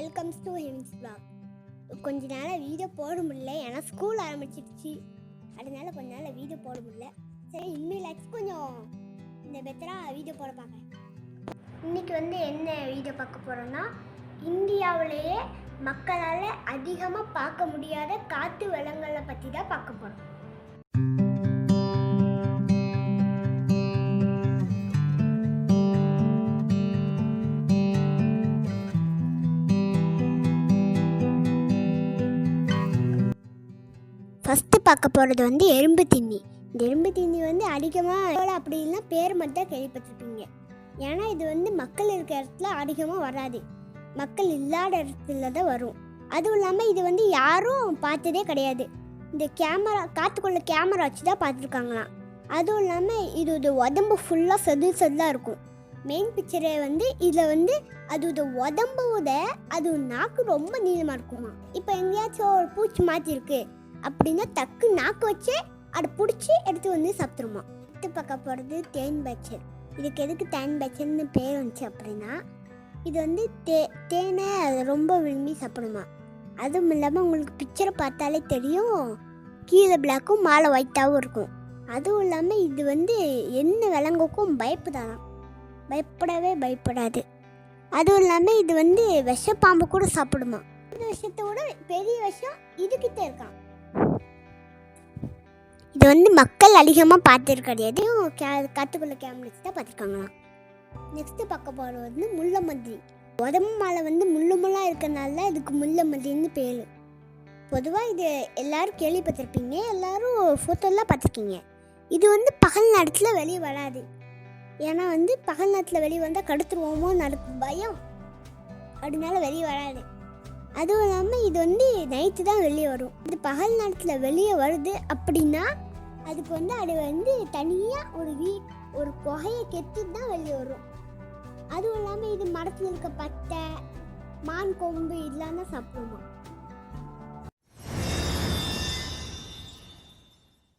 Welcomes to Hemis black கொஞ்ச நாள் video போட முடியல. ஏன்னா ஸ்கூல் ஆரம்பிச்சிருச்சு. அதனால கொஞ்ச நாள் வீடியோ போட முடியல. சரி இனிமேலாச்சும் கொஞ்சம் இந்த பெத்தராக வீடியோ போட பார்க்குறேன் இன்னைக்கு வந்து என்ன வீடியோ பார்க்க போகிறோன்னா இந்தியாவிலேயே மக்களால் அதிகமாக பார்க்க முடியாத காற்று வளங்களை பற்றி தான் பார்க்க போகிறோம் ஃபஸ்ட்டு பார்க்க போகிறது வந்து எறும்பு தின்னி. இந்த எறும்பு தின்னி வந்து அதிகமாக அப்படின்னா பேர் மட்டும் தான் கேள்விப்பட்டிருப்பீங்க. ஏன்னா இது வந்து மக்கள் இருக்கிற இடத்துல அதிகமாக வராது. மக்கள் இல்லாத இடத்துல தான் வரும். அதுவும் இல்லாமல் இது வந்து யாரும் பார்த்ததே கிடையாது. இந்த கேமரா காற்றுக்குள்ள கேமரா வச்சு தான் பார்த்துருக்காங்களாம். அதுவும் இல்லாமல் இது இது உடம்பு ஃபுல்லாக செதில் செதிலாக இருக்கும். மெயின் பிக்சரே வந்து இதில் வந்து அது இது உடம்போட அது நாக்கு ரொம்ப நீளமாக இருக்குமா இப்போ எங்கேயாச்சும் ஒரு பூச்சி மாற்றிருக்கு அப்படின்னா டக்கு நாக்கு வச்சு அதை பிடிச்சி எடுத்து வந்து சாப்பிட்ருமா. அடுத்து பார்க்க போகிறது தேன் பச்சர். இதுக்கு எதுக்கு தேன் பச்சர்னு பேர் வந்துச்சு அப்படின்னா இது வந்து தே தேனை அதை ரொம்ப விரும்பி சாப்பிடுமா. அதுவும் இல்லாமல் உங்களுக்கு பிக்சரை பார்த்தாலே தெரியும். கீழே பிளாக்கும் மாலை ஒயிட்டாகவும் இருக்கும். அதுவும் இல்லாமல் இது வந்து என்ன விலங்குக்கும் பயப்படாதான் பயப்படவே பயப்படாது. அதுவும் இல்லாமல் இது வந்து விஷப்பாம்பு கூட சாப்பிடுமா. இந்த விஷத்தோட பெரிய விஷம் இதுக்கிட்ட இருக்கான் வந்து மக்கள் அதிகமாக பார்த்துருக்க கிடையாது கே காத்துக்குள்ள கேமரா வச்சு தான் பார்த்துருக்காங்களாம். நெக்ஸ்ட்டு பார்க்க போகிறது வந்து முள்ளமந்திரி உடம்பு மேலே வந்து முள்ளு முள்ளாக இருக்கிறனால தான் இதுக்கு முள்ளமந்திரின்னு பேர். பொதுவாக இது எல்லோரும் கேள்விப்பட்டிருப்பீங்க. எல்லாரும் ஃபோட்டோலாம் பார்த்துருக்கீங்க. இது வந்து பகல் நேரத்தில் வெளியே வராது. ஏன்னா வந்து பகல் நேரத்தில் வெளியே வந்தால் கடுத்துருவோமோ நடக்கும். பயம். அதனால வெளியே வராது. அதுவும் இல்லாமல் இது வந்து நைட்டு தான் வெளியே வரும். இது பகல் நேரத்தில் வெளியே வருது அப்படின்னா அதுக்கு வந்து அது வந்து தனியாக ஒரு வீ ஒரு குகையை கெத்து தான் வெளியே வரும். அதுவும் இல்லாமல் இது மரத்தில் இருக்க பட்டை மான் கொம்பு இதெல்லாம் தான் சாப்பிடுமா